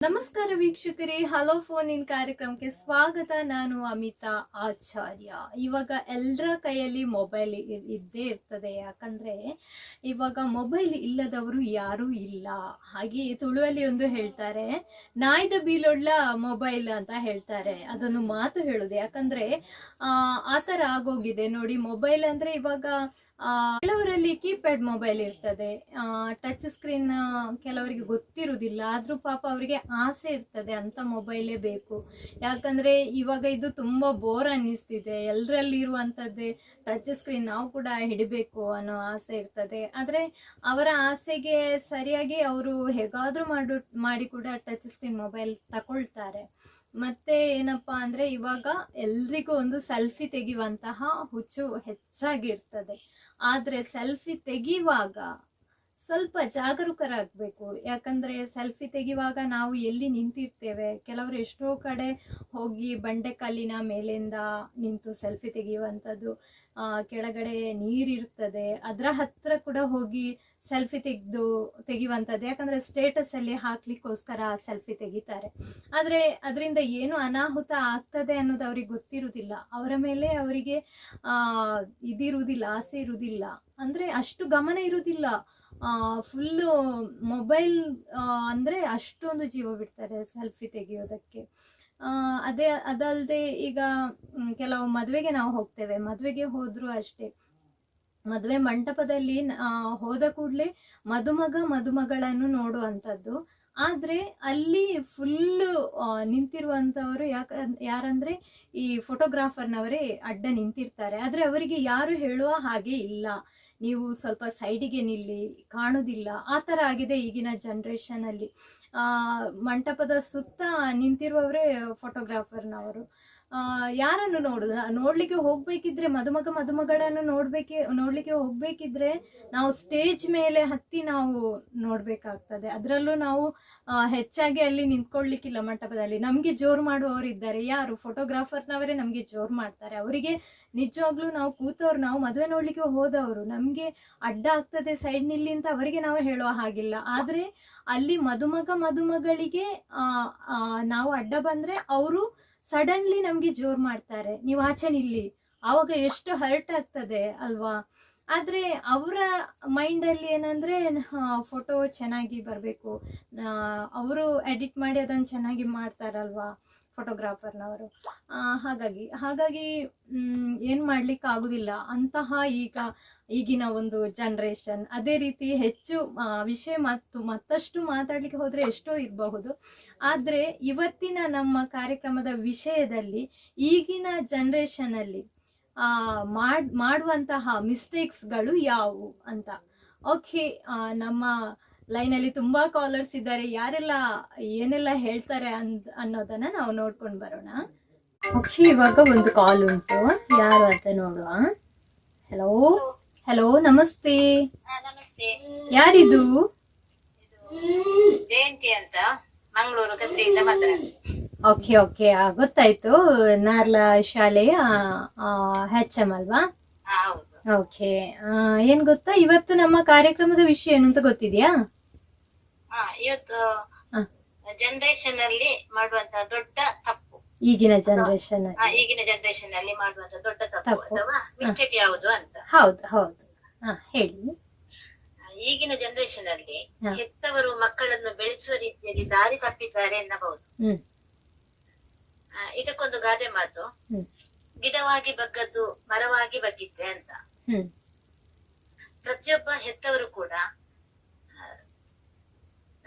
ನಮಸ್ಕಾರ ವೀಕ್ಷಕರೇ, hello phone in ಕಾರ್ಯಕ್ರಮಕ್ಕೆ ಸ್ವಾಗತ. ನಾನು ಅಮಿತಾ ಆಚಾರ್ಯ. ಇವಾಗ ಎಲ್ಲರ ಕೈಯಲ್ಲಿ ಮೊಬೈಲ್ ಇದ್ದೇ ಇರ್ತದೆ. ಯಾಕಂದ್ರೆ ಇವಾಗ ಮೊಬೈಲ್ ಇಲ್ಲದವರು ಯಾರೂ ಇಲ್ಲ. ಹಾಗೆ ತುಳುವಲ್ಲಿ ಒಂದು ಹೇಳ್ತಾರೆ, ನಾಯ್ದ ಬೀಲೊಳ್ಳ ಮೊಬೈಲ್ ಅಂತ ಹೇಳ್ತಾರೆ. ಅದನ್ನು ಮಾತು ಹೇಳೋದು. ಯಾಕಂದ್ರೆ ಆ ಥರ ಆಗೋಗಿದೆ. ನೋಡಿ ಮೊಬೈಲ್ ಅಂದ್ರೆ ಇವಾಗ ಕೆಲವರಲ್ಲಿ ಕೀಪ್ಯಾಡ್ ಮೊಬೈಲ್ ಇರ್ತದೆ. ಟಚ್ ಸ್ಕ್ರೀನ್ ಕೆಲವರಿಗೆ ಗೊತ್ತಿರುವುದಿಲ್ಲ. ಆದ್ರೂ ಪಾಪ ಅವರಿಗೆ ಆಸೆ ಇರ್ತದೆ, ಅಂತ ಮೊಬೈಲೇ ಬೇಕು. ಯಾಕಂದ್ರೆ ಇವಾಗ ಇದು ತುಂಬಾ ಬೋರ್ ಅನ್ನಿಸ್ತಿದೆ. ಎಲ್ಲರಲ್ಲಿ ಇರುವಂತದ್ದೇ ಟಚ್ ಸ್ಕ್ರೀನ್ ನಾವು ಕೂಡ ಹಿಡಿಬೇಕು ಅನ್ನೋ ಆಸೆ ಇರ್ತದೆ. ಆದ್ರೆ ಅವರ ಆಸೆಗೆ ಸರಿಯಾಗಿ ಅವರು ಹೇಗಾದ್ರೂ ಮಾಡು, ಮಾಡಿ ಕೂಡ ಟಚ್ ಸ್ಕ್ರೀನ್ ಮೊಬೈಲ್ ತಗೊಳ್ತಾರೆ. ಮತ್ತೆ ಏನಪ್ಪಾ ಅಂದ್ರೆ ಇವಾಗ ಎಲ್ರಿಗೂ ಒಂದು ಸೆಲ್ಫಿ ತೆಗೆಯುವಂತಹ ಹುಚ್ಚು ಹೆಚ್ಚಾಗಿರ್ತದೆ ಆದ್ರೆ ಸೆಲ್ಫಿ ತೆಗೆಯುವಾಗ ಸ್ವಲ್ಪ ಜಾಗರೂಕರಾಗಬೇಕು. ಯಾಕಂದ್ರೆ ಸೆಲ್ಫಿ ತೆಗೆಯುವಾಗ ನಾವು ಎಲ್ಲಿ ನಿಂತಿರ್ತೇವೆ? ಕೆಲವರು ಎಷ್ಟೋ ಕಡೆ ಹೋಗಿ ಬಂಡೆಕಲ್ಲಿನ ಮೇಲಿಂದ ನಿಂತು ಸೆಲ್ಫಿ ತೆಗೆಯುವಂಥದ್ದು ಕೆಳಗಡೆ ನೀರಿರ್ತದೆ. ಅದರ ಹತ್ತಿರ ಕೂಡ ಹೋಗಿ ಸೆಲ್ಫಿ ತೆಗೆದು, ತೆಗೆಯುವಂಥದ್ದು. ಯಾಕಂದ್ರೆ ಸ್ಟೇಟಸ್ ಅಲ್ಲಿ ಹಾಕ್ಲಿಕ್ಕೋಸ್ಕರ ಸೆಲ್ಫಿ ತೆಗಿತಾರೆ. ಆದ್ರೆ ಅದರಿಂದ ಏನು ಅನಾಹುತ ಆಗ್ತದೆ ಅನ್ನೋದು ಅವ್ರಿಗೆ ಗೊತ್ತಿರುವುದಿಲ್ಲ ಅವರ ಮೇಲೆ ಅವರಿಗೆ ಇದಿರುವುದಿಲ್ಲ, ಆಸೆ ಇರುವುದಿಲ್ಲ. ಅಂದ್ರೆ ಅಷ್ಟು ಗಮನ ಇರುವುದಿಲ್ಲ. ಫುಲ್ಲು ಮೊಬೈಲ್ ಅಂದ್ರೆ ಅಷ್ಟೊಂದು ಜೀವ ಬಿಡ್ತಾರೆ ಸೆಲ್ಫಿ ತೆಗೆಯೋದಕ್ಕೆ. ಅದೇ ಅದಲ್ಲದೆ ಈಗ ಕೆಲವು ಮದುವೆಗೆ ನಾವು ಹೋಗ್ತೇವೆ. ಮದುವೆಗೆ ಹೋದರೂ ಅಷ್ಟೇ. ಮದುವೆ ಮಂಟಪದಲ್ಲಿ ಹೋದ ಕೂಡಲೇ ಮದುಮಗ ಮದುಮಗಳನ್ನು ನೋಡುವಂಥದ್ದು. ಆದ್ರೆ ಅಲ್ಲಿ ಫುಲ್ ನಿಂತಿರುವಂತವರು ಯಾಕ, ಯಾರಂದ್ರೆ ಈ ಫೋಟೋಗ್ರಾಫರ್ನವರೇ ಅಡ್ಡ ನಿಂತಿರ್ತಾರೆ. ಆದ್ರೆ ಅವರಿಗೆ ಯಾರು ಹೇಳುವ ಹಾಗೆ ಇಲ್ಲ. ನೀವು ಸ್ವಲ್ಪ ಸೈಡಿಗೆ ನಿಲ್ಲಿ ಕಾಣುದಿಲ್ಲ. ಆ ಥರ ಆಗಿದೆ ಈಗಿನ ಜನ್ರೇಷನಲ್ಲಿ ಮಂಟಪದ ಸುತ್ತ ನಿಂತಿರುವವರೇ ಫೋಟೋಗ್ರಾಫರ್ನವರು ಯಾರನ್ನು ನೋಡುದು? ನೋಡ್ಲಿಕ್ಕೆ ಹೋಗ್ಬೇಕಿದ್ರೆ ಮದುಮಗ ಮದುಮಗಳನ್ನು ನೋಡ್ಬೇಕೆ, ನೋಡ್ಲಿಕ್ಕೆ ಹೋಗ್ಬೇಕಿದ್ರೆ ನಾವು ಸ್ಟೇಜ್ ಮೇಲೆ ಹತ್ತಿ ನಾವು ನೋಡ್ಬೇಕಾಗ್ತದೆ. ಅದರಲ್ಲೂ ನಾವು ಹೆಚ್ಚಾಗಿ ಅಲ್ಲಿ ನಿಂತ್ಕೊಳ್ಲಿಕ್ಕಿಲ್ಲ ಮಂಟಪದಲ್ಲಿ. ನಮ್ಗೆ ಜೋರು ಮಾಡುವವರು ಇದ್ದಾರೆ. ಯಾರು? ಫೋಟೋಗ್ರಾಫರ್ನವರೇ ನಮ್ಗೆ ಜೋರು ಮಾಡ್ತಾರೆ. ಅವರಿಗೆ ನಿಜವಾಗ್ಲೂ ನಾವು ಕೂತವ್ರು, ನಾವು ಮದುವೆ ನೋಡ್ಲಿಕ್ಕೆ ಹೋದವರು. ನಮ್ಗೆ ಅಡ್ಡ ಆಗ್ತದೆ ಸೈಡ್ ನಿಲ್ಲಿ ಅಂತ ಅವರಿಗೆ ನಾವು ಹೇಳುವ ಹಾಗಿಲ್ಲ. ಆದ್ರೆ ಅಲ್ಲಿ ಮದುಮಗ ಮದುಮಗಳಿಗೆ ನಾವು ಅಡ್ಡ ಬಂದ್ರೆ ಅವರು ಸಡನ್ಲಿ ನಮಗೆ ಜೋರ್ ಮಾಡ್ತಾರೆ. ನೀವು ಆಚೆ ನಿಲ್ಲಿ. ಆವಾಗ ಎಷ್ಟು ಹರ್ಟ್ ಆಗ್ತದೆ ಅಲ್ವಾ? ಆದ್ರೆ ಅವರ ಮೈಂಡ್ ಅಲ್ಲಿ ಏನಂದ್ರೆ ಫೋಟೋ ಚೆನ್ನಾಗಿ ಬರಬೇಕು. ಅವರು ಎಡಿಟ್ ಮಾಡಿ ಅದನ್ನು ಚೆನ್ನಾಗಿ ಮಾಡ್ತಾರಲ್ವಾ? ಫೋಟೋಗ್ರಾಫರ್ನವರು ಹಾಗಾಗಿ ಹಾಗಾಗಿ ಏನು ಮಾಡ್ಲಿಕ್ಕೆ ಆಗುದಿಲ್ಲ ಅಂತಹ ಈಗ, ಈಗಿನ ಒಂದು ಜನ್ರೇಷನ್ ಅದೇ ರೀತಿ ಹೆಚ್ಚು ವಿಷಯ ಮತ್ತು ಮತ್ತಷ್ಟು ಮಾತಾಡ್ಲಿಕ್ಕೆ ಹೋದರೆ ಎಷ್ಟೋ ಇರಬಹುದು. ಆದ್ರೆ ಇವತ್ತಿನ ನಮ್ಮ ಕಾರ್ಯಕ್ರಮದ ವಿಷಯದಲ್ಲಿ ಈಗಿನ ಜನ್ರೇಷನಲ್ಲಿ ಮಾಡುವಂತಹ ಮಿಸ್ಟೇಕ್ಸ್ಗಳು ಯಾವುವು ಅಂತ. ಓಕೆ ನಮ್ಮ ಲೈನಲ್ಲಿ ತುಂಬಾ ಕಾಲರ್ಸ್ ಇದ್ದಾರೆ. ಯಾರೆಲ್ಲ ಏನೆಲ್ಲ ಹೇಳ್ತಾರೆ ಅಂದ್ ಅನ್ನೋದನ್ನ ನಾವು ನೋಡ್ಕೊಂಡು ಬರೋಣ. ಓಕೆ ಇವಾಗ ಒಂದು ಕಾಲ್ ಉಂಟು. ಯಾರು ಅಂತ ನೋಡುವ. ಹಲೋ ಹಲೋ ನಮಸ್ತೆ. ಯಾರಿದು? ಜಯಂತಿ ಅಂತ ಮಂಗಳೂರು ಗದ್ದೆಯಿಂದ ಓಕೆ ಓಕೆ ಗೊತ್ತಾಯ್ತು. ನಾರ್ಲ ಶಾಲೆಯ ಹೆಚ್ ಎಂ ಅಲ್ವಾ? ಓಕೆ ಏನ್ ಗೊತ್ತಾ? ಇವತ್ತು ನಮ್ಮ ಕಾರ್ಯಕ್ರಮದ ವಿಷಯ ಏನು ಅಂತ ಗೊತ್ತಿದ್ಯಾ? ಹಾ ಇವತ್ತು ಹ. ಜನರೇಷನ್ ಅಲ್ಲಿ ಮಾಡುವಂತಹ ದೊಡ್ಡ ತಪ್ಪು. ಈಗಿನ ಜನರೇಷನ್ ಈಗಿನ ಜನರೇಷನ್ ಅಲ್ಲಿ ಮಾಡುವಂತಹ ದೊಡ್ಡ ತಪ್ಪು ತಪ್ಪು. ಅಥವಾ ಮಿಸ್ಟೇಕ್ ಯಾವುದು ಅಂತ. ಹೌದು ಹೌದು. ಹಾ ಹೇಳಿ. ಈಗಿನ ಜನರೇಷನ್ ಅಲ್ಲಿ ಹ. ಹೆತ್ತವರು ಮಕ್ಕಳನ್ನು ಬೆಳೆಸುವ ರೀತಿಯಲ್ಲಿ ದಾರಿ ತಪ್ಪಿದ್ದಾರೆ ಎನ್ನಬಹುದು. ಹ್ಮ್. ಆ, ಇದಕ್ಕೊಂದು ಗಾದೆ ಮಾತು. ಹ್ಮ್. ಗಿಡವಾಗಿ ಬಗ್ಗದ್ದು ಮರವಾಗಿ ಬಗ್ಗಿದ್ದೆ ಅಂತ. ಹ್ಮ್. ಪ್ರತಿಯೊಬ್ಬ ಹೆತ್ತವರು ಕೂಡ ಆ,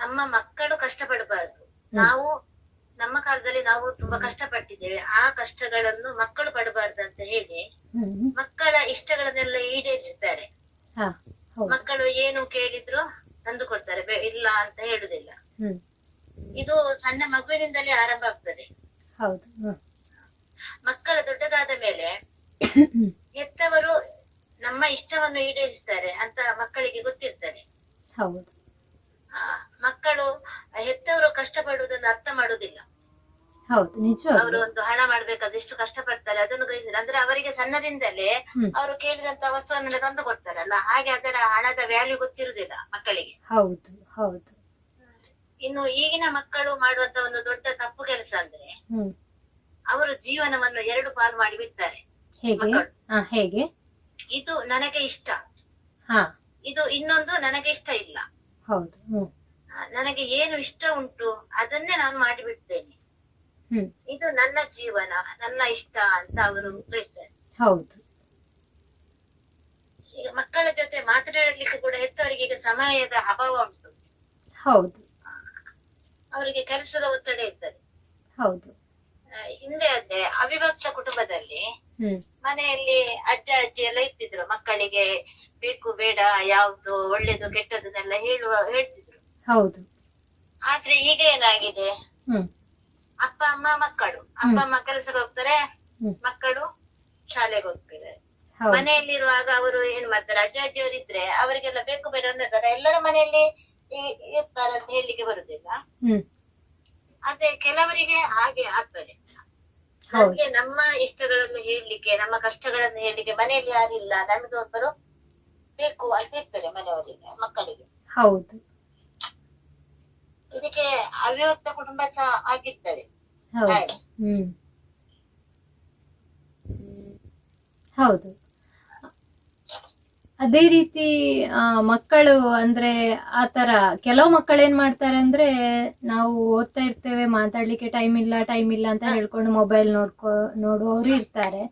ನಮ್ಮ ಮಕ್ಕಳು ಕಷ್ಟಪಡಬಾರದು. ನಾವು ನಮ್ಮ ಕಾಲದಲ್ಲಿ ನಾವು ತುಂಬಾ ಕಷ್ಟಪಟ್ಟಿದ್ದೇವೆ. ಆ ಕಷ್ಟಗಳನ್ನು ಮಕ್ಕಳು ಪಡಬಾರ್ದು ಅಂತ ಹೇಳಿ ಮಕ್ಕಳ ಇಷ್ಟಗಳನ್ನೆಲ್ಲ ಈಡೇರಿಸುತ್ತಾರೆ ಮಕ್ಕಳು ಏನು ಕೇಳಿದ್ರು ತಂದು ಕೊಡ್ತಾರೆ ಇಲ್ಲ ಅಂತ ಹೇಳುದಿಲ್ಲ ಇದು ಸಣ್ಣ ಮಗುವಿನಿಂದಲೇ ಆರಂಭ ಆಗ್ತದೆ. ಮಕ್ಕಳು ದೊಡ್ಡದಾದ ಮೇಲೆ. ಹೆತ್ತವರು ನಮ್ಮ ಇಷ್ಟವನ್ನು ಈಡೇರಿಸ್ತಾರೆ ಅಂತ ಮಕ್ಕಳಿಗೆ ಗೊತ್ತಿರ್ತದೆ. ಹೌದು. ಮಕ್ಕಳು ಹೆತ್ತವರು ಕಷ್ಟಪಡುವುದನ್ನು ಅರ್ಥ ಮಾಡುವುದಿಲ್ಲ. ಹೌದು ಅವರು ಒಂದು ಹಣ ಮಾಡ್ಬೇಕಾದ್ರೆ ಎಷ್ಟು ಕಷ್ಟ ಪಡ್ತಾರೆ ಅದನ್ನು ಗ್ರಹಿಸಿದ್ರೆ ಅಂದ್ರೆ ಅವರಿಗೆ ಸಣ್ಣದಿಂದಲೇ. ಅವರು ಕೇಳಿದಂತ ವಸ್ತುವನ್ನೆಲ್ಲ ತಂದು ಕೊಡ್ತಾರಲ್ಲ ಹಾಗೆ ಅದರ ಹಣದ ವ್ಯಾಲ್ಯೂ ಗೊತ್ತಿರುವುದಿಲ್ಲ ಮಕ್ಕಳಿಗೆ. ಹೌದು ಹೌದು. ಇನ್ನು ಈಗಿನ ಮಕ್ಕಳು ಮಾಡುವಂತ ಒಂದು ದೊಡ್ಡ ತಪ್ಪು ಕೆಲಸ ಅಂದ್ರೆ ಅವರು ಜೀವನವನ್ನು ಎರಡು ಪಾಲು ಮಾಡಿ ಬಿಡ್ತಾರೆ ಹೇಗೆ? ಇದು ನನಗೆ ಇಷ್ಟ. ಇದು ಇನ್ನೊಂದು ನನಗೆ ಇಷ್ಟ ಇಲ್ಲ. ಹೌದು ನನಗೆ ಏನು ಇಷ್ಟ ಉಂಟು ಅದನ್ನೇ ನಾನು ಮಾಡಿಬಿಡ್ತೇನೆ. ಇದು ನನ್ನ ಜೀವನ ನನ್ನ ಇಷ್ಟ ಅಂತ ಅವರು ಹೇಳ್ತಾರೆ. ಹೌದು. ಈಗ ಮಕ್ಕಳ ಜೊತೆ ಮಾತನಾಡಲಿಕ್ಕೆ ಕೂಡ ಹೆತ್ತವರಿಗೆ ಈಗ ಸಮಯದ ಅಭಾವ ಉಂಟು. ಹೌದು. ಅವರಿಗೆ ಕೆಲಸದ ಒತ್ತಡ ಇರ್ತದೆ. ಹೌದು. ಹಿಂದೆ ಅಂದ್ರೆ ಅವಿಭಕ್ತ ಕುಟುಂಬದಲ್ಲಿ ಮನೆಯಲ್ಲಿ ಅಜ್ಜ ಅಜ್ಜಿ ಎಲ್ಲ ಇರ್ತಿದ್ರು. ಮಕ್ಕಳಿಗೆ ಬೇಕು ಬೇಡ ಯಾವ್ದು ಒಳ್ಳೇದು ಕೆಟ್ಟದನ್ನೆಲ್ಲ ಹೇಳುವ ಹೇಳ್ತಿದ್ರು. ಹೌದು. ಆದ್ರೆ ಈಗ ಏನಾಗಿದೆ? ಹ್ಮ್. ಅಪ್ಪ ಅಮ್ಮ ಮಕ್ಕಳು. ಅಪ್ಪ ಅಮ್ಮ ಕೆಲಸಕ್ಕೆ ಹೋಗ್ತಾರೆ. ಮಕ್ಕಳು ಶಾಲೆಗೆ ಹೋಗ್ತಾರೆ. ಮನೆಯಲ್ಲಿರುವಾಗ ಅವರು ಏನ್ ಮಾಡ್ತಾರೆ? ಅಜ್ಜ ಅಜ್ಜಿಯವರು ಇದ್ರೆ ಅವರಿಗೆಲ್ಲ ಬೇಕು ಬೇಡ ಅಂದಿರ್ತಾರೆ ಎಲ್ಲರ ಮನೆಯಲ್ಲಿ ಇರ್ತಾರೆ ಅಂತ ಹೇಳಲಿಕ್ಕೆ ಬರುದಿಲ್ಲ. ಆದ್ರೆ ಕೆಲವರಿಗೆ ಹಾಗೆ ಆಗ್ತದೆ. ನಮ್ಗೆ ನಮ್ಮ ಇಷ್ಟಗಳನ್ನು ಹೇಳಲಿಕ್ಕೆ ನಮ್ಮ ಕಷ್ಟಗಳನ್ನು ಹೇಳಲಿಕ್ಕೆ ಮನೆಯಲ್ಲಿ ಯಾರಿಲ್ಲ ನಮಗೆ ಒಬ್ಬರು ಬೇಕು ಅಂತ ಇರ್ತಾರೆ ಮನೆಯವರಿಗೆ ಮಕ್ಕಳಿಗೆ. ಹೌದು. ಇದಕ್ಕೆ ಅವಿವಕ್ತ ಕುಟುಂಬ ಸಹ ಆಗಿರ್ತದೆ. ಹ್ಮ್. ಹೌದು. ಅದೇ ರೀತಿ ಆ, ಮಕ್ಕಳು ಅಂದ್ರೆ ಆತರ ಕೆಲವು ಮಕ್ಕಳು ಏನ್ ಮಾಡ್ತಾರೆ ಅಂದ್ರೆ ನಾವು ಓದ್ತಾ ಇರ್ತೇವೆ ಮಾತಾಡ್ಲಿಕ್ಕೆ ಟೈಮ್ ಇಲ್ಲ ಟೈಮ್ ಇಲ್ಲ ಅಂತ ಹೇಳ್ಕೊಂಡು ಮೊಬೈಲ್ ನೋಡ್ಕೊ ನೋಡುವವರು ಇರ್ತಾರೆ.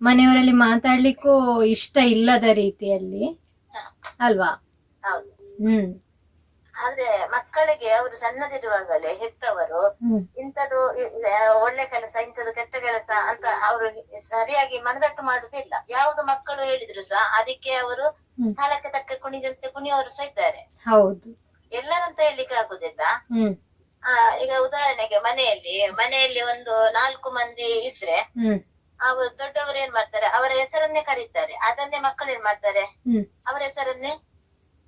ಮನೆಯವರಲ್ಲಿ ಮಾತಾಡ್ಲಿಕ್ಕೂ ಇಷ್ಟ ಇಲ್ಲದ ರೀತಿಯಲ್ಲಿ. ಅಲ್ವಾ? ಹ್ಮ್. ಆದ್ರೆ ಮಕ್ಕಳಿಗೆ ಅವರು ಸಣ್ಣದಿರುವಾಗಲೇ ಹೆತ್ತವರು ಇಂತದು ಇಂಥದ್ದು ಒಳ್ಳೆ ಕೆಲಸ ಇಂಥದ್ದು ಕೆಟ್ಟ ಕೆಲಸ ಅಂತ ಅವರು ಸರಿಯಾಗಿ ಮನದಟ್ಟು ಮಾಡುದಿಲ್ಲ. ಯಾವ್ದು ಮಕ್ಕಳು ಹೇಳಿದ್ರು ಸಹ ಅದಕ್ಕೆ ಅವರು. ಕಾಲಕ್ಕೆ ತಕ್ಕ ಕುಣಿದಂತೆ ಕುಣಿಯವರು ಸಹ ಇದ್ದಾರೆ. ಹೌದು. ಎಲ್ಲರಂತ ಹೇಳಲಿಕ್ಕೆ ಆಗುದಿಲ್ಲ. ಆ, ಈಗ ಉದಾಹರಣೆಗೆ ಮನೆಯಲ್ಲಿ ಮನೆಯಲ್ಲಿ ಒಂದು ನಾಲ್ಕು ಮಂದಿ ಇದ್ರೆ ಅವರು ದೊಡ್ಡವರು ಏನ್ ಮಾಡ್ತಾರೆ? ಅವರ ಹೆಸರನ್ನೇ ಕರೀತಾರೆ. ಅದನ್ನೇ ಮಕ್ಕಳು ಏನ್ ಮಾಡ್ತಾರೆ? ಅವರ ಹೆಸರನ್ನೇ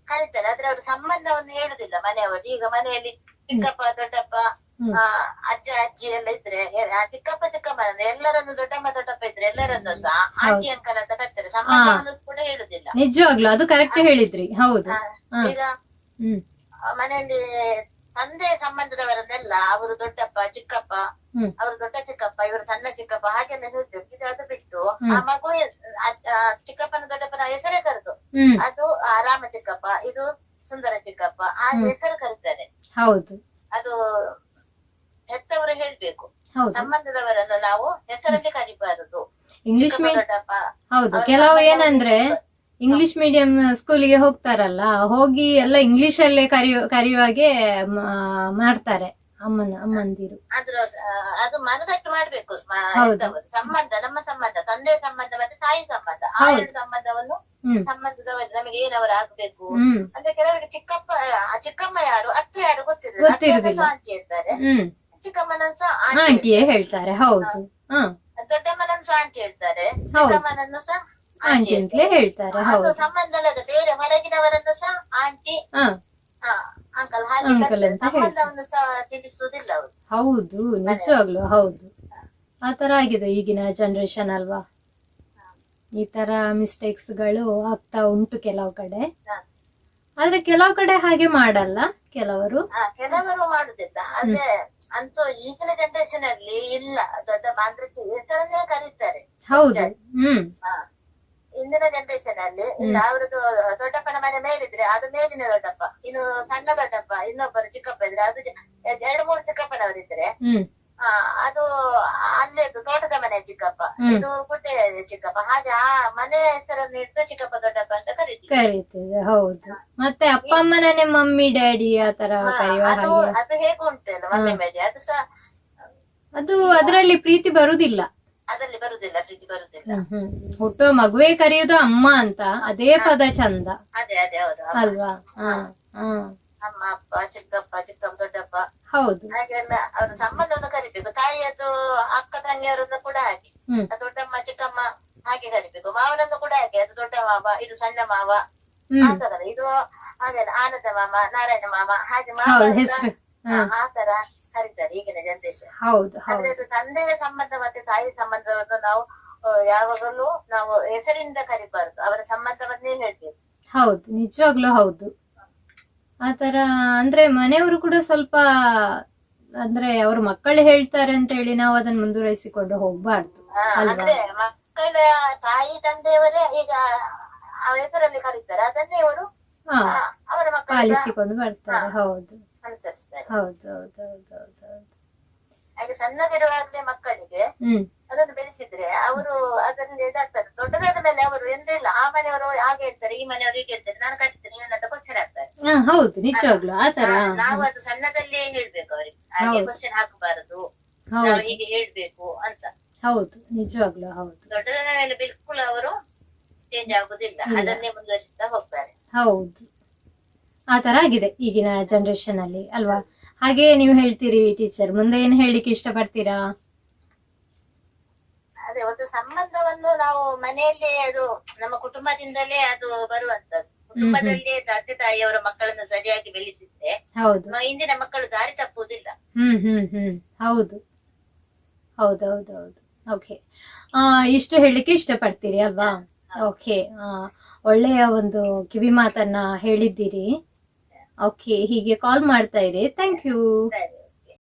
ಕರೀತಾರೆ ಆದ್ರೆ ಅವ್ರ ಸಂಬಂಧವನ್ನು ಹೇಳುದಿಲ್ಲ ಮನೆಯವರು. ಈಗ ಮನೆಯಲ್ಲಿ ಚಿಕ್ಕಪ್ಪ ದೊಡ್ಡಪ್ಪ. ಆ, ಅಜ್ಜ ಅಜ್ಜಿ ಎಲ್ಲ ಇದ್ರೆ ಚಿಕ್ಕಪ್ಪ ಚಿಕ್ಕಮ್ಮ ಎಲ್ಲರನ್ನು ದೊಡ್ಡಮ್ಮ ದೊಡ್ಡಪ್ಪ ಇದ್ರೆ ಎಲ್ಲರನ್ನು ಸಹ ಆಂಟಿ ಅಂಕಲ್ ಅಂತ ಕರೀತಾರೆ. ಸಂಬಂಧವನ್ನು ಕೂಡ ಹೇಳುದಿಲ್ಲ. ನಿಜವಾಗ್ಲೂ ಅದು ಕರೆಕ್ಟ್ ಹೇಳಿದ್ರಿ. ಹೌದು. ಈಗ ಮನೆಯಲ್ಲಿ ತಂದೆ ಸಂಬಂಧದವರನ್ನೆಲ್ಲ ಅವರು ದೊಡ್ಡಪ್ಪ ಚಿಕ್ಕಪ್ಪ. ಅವರು ದೊಡ್ಡ ಚಿಕ್ಕಪ್ಪ ಇವರು ಸಣ್ಣ ಚಿಕ್ಕಪ್ಪ ಹಾಗೆಲ್ಲ ಹೇಳಿದ್ರು ಇದು ಅದು ಬಿಟ್ಟು ಆ ಮಗು ಚಿಕ್ಕಪ್ಪನ ದೊಡ್ಡಪ್ಪನ ಹೆಸರೇ ಕರೆದು. ಅದು ರಾಮ ಚಿಕ್ಕಪ್ಪ ಇದು ಸುಂದರ ಚಿಕ್ಕಪ್ಪ ಆ ಹೆಸರು ಕರೀತಾರೆ. ಹೌದು. ಅದು ಹೆತ್ತವರು ಹೇಳ್ಬೇಕು. ಸಂಬಂಧದವರನ್ನು ನಾವು ಹೆಸರಲ್ಲಿ ಕರಿಬಾರದು. ಇಂಗ್ಲಿಷ್ ದೊಡ್ಡಪ್ಪ ಹೌದು. ಕೆಲವು ಏನಂದ್ರೆ. ಇಂಗ್ಲಿಷ್ ಮೀಡಿಯಂ ಸ್ಕೂಲಿಗೆ ಹೋಗ್ತಾರಲ್ಲ ಹೋಗಿ ಎಲ್ಲ ಇಂಗ್ಲಿಷ್ ಅಲ್ಲೇ ಕರಿಯೋ ಕರೆಯುವಾಗೆ ಮಾಡ್ತಾರೆ ಅಮ್ಮನ ಅಮ್ಮಂದಿರು. ಆದ್ರೂ ಅದು ಮನದಟ್ಟು ಮಾಡ್ಬೇಕು. ಸಂಬಂಧ ನಮ್ಮ ಸಂಬಂಧ ತಂದೆ ಸಂಬಂಧ ಮತ್ತೆ ತಾಯಿ ಸಂಬಂಧ. ಆ. ಎರಡು ಸಂಬಂಧವನ್ನು ಹ್ಮ್. ಸಂಬಂಧದವರು ನಮಗೆ ಏನವರು ಆಗ್ಬೇಕು? ಅಂದ್ರೆ ಕೆಲವರಿಗೆ ಚಿಕ್ಕಪ್ಪ ಚಿಕ್ಕಮ್ಮ ಯಾರು ಅತ್ತೆ ಯಾರು ಗೊತ್ತಿರಲಿಲ್ಲ. ಆಂಟಿ ಹೇಳ್ತಾರೆ. ಚಿಕ್ಕಮ್ಮನನ್ಸ ಆಂಟಿ ಆಂಟಿಯೇ ಹೇಳ್ತಾರೆ. ಹೌದು. ದೊಡ್ಡಮ್ಮನನ್ಸ. ಆಂಟಿ ಹೇಳ್ತಾರೆ. ಚಿಕ್ಕಮ್ಮನನ್ನು ಸಹ ಆಂಟಿ ಅಂತಲೇ ಹೇಳ್ತಾರೆ ಹೌದು. ಸಂಬಂಧ ಅಲ್ಲದೆ ಬೇರೆ ಹೊರಗಿನವರನ್ನು ಸಹ ಆಂಟಿ ಹಾ ಅಂಕಲ್ ಕರೀತಾರೆ. ಅಂತ ಸಂಬಂಧವನ್ನು ಸಹ ತಿಳಿಸುವುದಿಲ್ಲ ಅವರು. ಹೌದು ನಿಜವಾಗ್ಲು ಹೌದು. ಆ ತರ ಆಗಿದೆ ಈಗಿನ ಜನರೇಷನ್ ಅಲ್ವಾ? ಈ ತರ ಮಿಸ್ಟೇಕ್ಸ್ಗಳು ಆಗ್ತಾ ಉಂಟು ಕೆಲವು ಕಡೆ. ಆದ್ರೆ ಕೆಲವು ಕಡೆ ಹಾಗೆ ಮಾಡಲ್ಲ ಕೆಲವರು. ಕೆಲವರು ಮಾಡುದಿಲ್ಲ. ಅಂದ್ರೆ ಅಂತೂ ಈಗಿನ ಜನರೇಷನ್ ಅಲ್ಲಿ ಇಲ್ಲ. ದೊಡ್ಡ ಮಾಂತ್ರಿಕ ಹೆಸರನ್ನೇ ಕರೀತಾರೆ. ಹೌದು ಹ್ಮ್. ಇಂದಿನ ಜನರೇಷನ್ ಅಲ್ಲಿ ಅವ್ರದ್ದು ಅವರದ್ದು ದೊಡ್ಡಪ್ಪನ ಮನೆ ಮೇಲಿದ್ರೆ ಅದು ಮೇಲಿನ ದೊಡ್ಡಪ್ಪ ಇನ್ನು ಸಣ್ಣ ದೊಡ್ಡಪ್ಪ ಇನ್ನೊಬ್ಬರು ಚಿಕ್ಕಪ್ಪ ಇದ್ರೆ ಅದು ಎರಡು ಮೂರು ಚಿಕ್ಕಪ್ಪನವರಿದ್ರೆ ಆ, ಅದು ಅಲ್ಲೇದು ತೋಟದ ಮನೆ ಚಿಕ್ಕಪ್ಪ ಇದು ಗುಡ್ಡೆ ಚಿಕ್ಕಪ್ಪ ಹಾಗೆ ಆ ಮನೆ ಹೆಸರನ್ನು ಇಟ್ಟು ಚಿಕ್ಕಪ್ಪ ದೊಡ್ಡಪ್ಪ ಅಂತ ಕರಿತೀವಿ. ಹೌದು. ಮತ್ತೆ ಅಪ್ಪ ಅಮ್ಮನೇ ಮಮ್ಮಿ ಡ್ಯಾಡಿ ಆ ತರ ಅದು ಹಾಗೆ? ಅದು ಹೇಗೆ ಉಂಟಲ್ಲ ಮಮ್ಮಿ ಡ್ಯಾಡಿ ಅದು ಸಹ ಅದು ಅದರಲ್ಲಿ ಪ್ರೀತಿ ಬರುದಿಲ್ಲ. ಅದಲ್ಲಿ ಬರುದಿಲ್ಲ ಪ್ರೀತಿ ಬರುದಿಲ್ಲ. ಹುಟ್ಟುವ ಮಗುವೆ ಕರೆಯುದು ಅಮ್ಮ ಅಂತ ಅದೇ ಪದ ಚಂದ ಅದೇ ಅದೇ ಹೌದು ಅಲ್ವಾ? ಅಮ್ಮ ಅಪ್ಪ ಚಿಕ್ಕಪ್ಪ ಚಿಕ್ಕಮ್ಮ ದೊಡ್ಡಪ್ಪ. ಹೌದು. ಹಾಗೆಲ್ಲ ಅವ್ರ ಸಂಬಂಧವನ್ನು ಕರಿಬೇಕು ತಾಯಿಯದ್ದು ಅಕ್ಕ ತಂಗಿಯರನ್ನು ಕೂಡ ಹಾಗೆ. ದೊಡ್ಡಮ್ಮ ಚಿಕ್ಕಮ್ಮ ಹಾಗೆ ಕರಿಬೇಕು ಮಾವನನ್ನು ಕೂಡ ಹಾಗೆ. ಅದು ದೊಡ್ಡ ಮಾವ ಇದು ಸಣ್ಣ ಮಾವ. ಆತರ ತರ ಇದು ಹಾಗೆ ಆನಂದ ಮಾಮ ನಾರಾಯಣ ಮಾಮ ಹಾಗೆ ಮಾವ ಹೌದು ಕರೀತಾರೆ ಈಗಿನ ಜನರೇಷನ್ ಹೌದು ಅಂದ್ರೆ ಅದು ತಂದೆಯ ಸಂಬಂಧ ಮತ್ತೆ ತಾಯಿ ಸಂಬಂಧವನ್ನು ನಾವು ಯಾವಾಗಲೂ ನಾವು ಹೆಸರಿಂದ ಕರಿಬಾರ್ದು. ಅವರ ಸಂಬಂಧವನ್ನೇ ಹೇಳ್ಬೇಕು. ಹೌದು ನಿಜವಾಗ್ಲೂ ಹೌದು. ಆತರ ತರ ಅಂದ್ರೆ ಮನೆಯವರು ಕೂಡ ಸ್ವಲ್ಪ ಅಂದ್ರೆ ಅವ್ರ ಮಕ್ಕಳು ಹೇಳ್ತಾರೆ ಅಂತ ಹೇಳಿ ನಾವು ಅದನ್ನ ಮುಂದುವರಿಸಿಕೊಂಡು ಹೋಗ್ಬಾರ್ದು? ಅಂದ್ರೆ ಮಕ್ಕಳ ತಾಯಿ ತಂದೆಯವರೇ ಈಗ ಹೆಸರಲ್ಲಿ ಕರೀತಾರೆ. ಅದನ್ನೇ ಅವರು ಅವರ ಮಕ್ಕಳ ಪಾಲಿಸಿಕೊಂಡು ಬರ್ತಾರೆ ಹೌದು. ಅನುಸರಿಸ್ತಾರೆ ಹಾಗೆ ಸಣ್ಣದಿರುವಾಗಲೇ ಮಕ್ಕಳಿಗೆ ಅದನ್ನು ಬೆಳೆಸಿದ್ರೆ ಅವರು ಅದರಲ್ಲಿ ಇದಾಗ್ತಾರೆ ದೊಡ್ಡದಾದ ಮೇಲೆ ಅವರು ಎಂದಿಲ್ಲ ಆ ಮನೆಯವರು ಹಾಗೆ ಹೇಳ್ತಾರೆ ಈ ಮನೆಯವರು ಹೀಗೆ ಹೇಳ್ತಾರೆ ನಾನು ಕಲಿತೇನೆ ಇವನಂತ ಕ್ವಶನ್ ಆಗ್ತಾರೆ. ಹೌದು ನಿಜವಾಗ್ಲು ಆ ನಾವು ಅದು ಸಣ್ಣದಲ್ಲೇ ಹೇಳ್ಬೇಕು ಅವ್ರಿಗೆ? ಹಾಗೆ. ಕ್ವಶನ್ ಹಾಕಬಾರದು ನಾವು ಹೀಗೆ ಹೇಳ್ಬೇಕು ಅಂತ. ಹೌದು ನಿಜವಾಗ್ಲು ಹೌದು. ದೊಡ್ಡದಾದ ಮೇಲೆ ಬಿಲ್ಕುಲ್ ಅವರು ಚೇಂಜ್ ಆಗುದಿಲ್ಲ ಅದನ್ನೇ ಮುಂದುವರಿಸ್ತಾ ಹೋಗ್ತಾರೆ. ಹೌದು. ಆ ತರ ಆಗಿದೆ ಈಗಿನ ಜನರೇಷನ್ ಅಲ್ಲಿ ಅಲ್ವಾ? ಹಾಗೆ ನೀವು ಹೇಳ್ತೀರಿ ಟೀಚರ್ ಮುಂದೆ ಏನ್ ಹೇಳಿಕ್ಕೆ ಇಷ್ಟಪಡ್ತೀರಾ? ಅದೇ ಒಂದು ಸಂಬಂಧವನ್ನು ನಾವು ಮನೆಯಲ್ಲೇ ಅದು ನಮ್ಮ ಕುಟುಂಬದಿಂದಲೇ ಅದು ಬರುವಂತದ್ದು ಕುಟುಂಬದಲ್ಲಿ ತಂದೆ ತಾಯಿಯವರ ಮಕ್ಕಳನ್ನು ಸರಿಯಾಗಿ ಬೆಳೆಸಿದ್ರೆ ಇಂದಿನ ಮಕ್ಕಳು ದಾರಿ ತಪ್ಪುವುದಿಲ್ಲ. ಹ್ಮ್ ಹ್ಮ್ ಹ್ಮ್. ಹೌದು. ಹೌದು ಹೌದು ಹೌದು. ಓಕೆ ಆ ಇಷ್ಟು ಹೇಳಲಿಕ್ಕೆ ಇಷ್ಟಪಡ್ತೀರಿ ಅಲ್ವಾ? ಓಕೆ ಒಳ್ಳೆಯ ಒಂದು ಕಿವಿ ಮಾತನ್ನ ಹೇಳಿದ್ದೀರಿ. ಓಕೆ ಹೀಗೆ ಕಾಲ್ ಮಾಡ್ತಾ ಇರಿ. Thank you